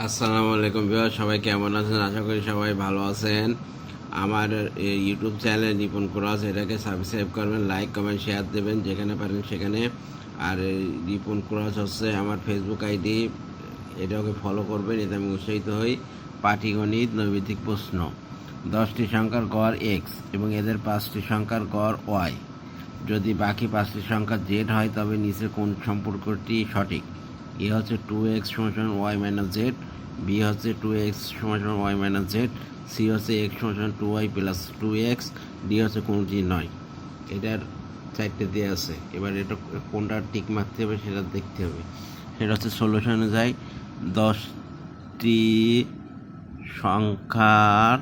আসসালামু আলাইকুম বিহার সবাই কেমন আছেন? আশা করি সবাই ভালো আছেন। আমার ইউটিউব চ্যানেল নিপুণ ক্রস, এটাকে সাবস্ক্রাইব করবেন লাইক কমেন্ট শেয়ার দেবেন, যেখানে পারেন সেখানে। আর নিপুণ ক্রস হচ্ছে আমার ফেসবুক আইডি এটাকে ফলো করবেন, এতে আমি উৎসাহিত হই। পাটিগণিত নৈমিত্তিক প্রশ্ন। দশটি সংখ্যার গড় এক্স এবং এদের পাঁচটি সংখ্যার গড় ওয়াই যদি বাকি পাঁচটি সংখ্যা জেড হয়, তবে নিচে কোন সম্পর্কটি সঠিক? এ হচ্ছে টু এক্স সমান ওয়াই মাইনাস জেড বি হচ্ছে টু এক্স সমান ওয়াই মাইনাস জেড সি হচ্ছে এক্স সমান two Y plus two X D হচ্ছে কোনটি নয়। এটার চারটে দিয়ে আছে। এবার এটা কোনটা টিক মারতে হবে সেটা দেখতে হবে। সেটা হচ্ছে সলিউশনে যাই দশটি সংখ্যার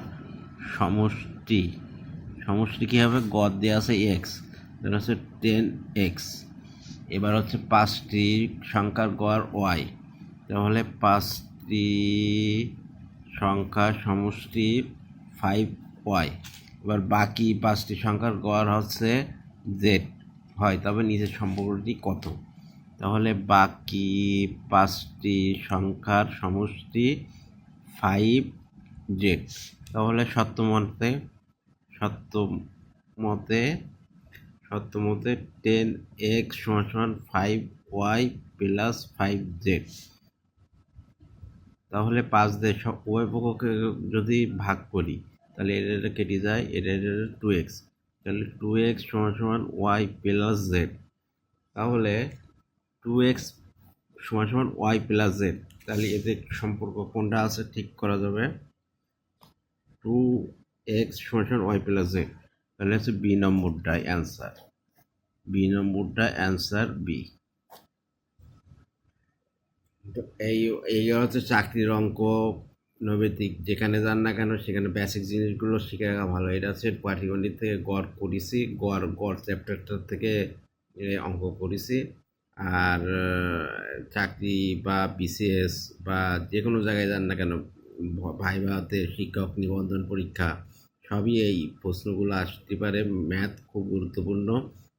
সমষ্টি। সমষ্টি কী হবে? গড় দেওয়া আছে এক্স এটা হচ্ছে টেন এক্স এবার হচ্ছে পাঁচটি সংখ্যার গড় ওয়াই। তাহলে পাঁচটি সংখ্যার সমষ্টি ফাইভ ওয়াই। এবার বাকি পাঁচটি সংখ্যার গড় হচ্ছে জেড। হয়, তবে নিচের সম্পর্কটি কত? তাহলে বাকি পাঁচটি সংখ্যার সমষ্টি ফাইভ জেড। তাহলে সত্যমতে সত্যমতে সত্যমতে টেন এক্স সমান সমান five Y plus five Z তাহলে পাঁচ দিয়ে সব উভয় পক্ষকে যদি ভাগ করি, তাহলে এটা এটা কেটে যায় এটা এটা টু এক্স তাহলে টু এক্স সমান সমান ওয়াই প্লাস জেড তাহলে টু এক্স সমান সমান ওয়াই প্লাস জেড তাহলে এদের সম্পর্ক কোনটা আছে ঠিক করা যাবে? টু এক্স সমান সমান ওয়াই প্লাস জেড তাহলে হচ্ছে বি নম্বরটাই অ্যান্সার। বি নম্বরটা অ্যান্সার বি। তো এই এই হচ্ছে চাকরির অঙ্ক, নৈবেদিক, যেখানে যান না কেন সেখানে বেসিক জিনিসগুলো শিখে রাখা ভালো। এটা হচ্ছে পাটিগণিত থেকে গড় করেছি, গড় গড় চ্যাপ্টারটা থেকে অঙ্ক করেছি। আর, চাকরি বা বিসিএস বা যে কোনো জায়গায় যান না কেন, ভাইভাতে শিক্ষক নিবন্ধন পরীক্ষা সবই এই প্রশ্নগুলো আসতে পারে। ম্যাথ খুব গুরুত্বপূর্ণ।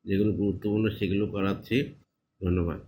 যেগুলো গুরুত্বপূর্ণ সেগুলো করাচ্ছি। ধন্যবাদ।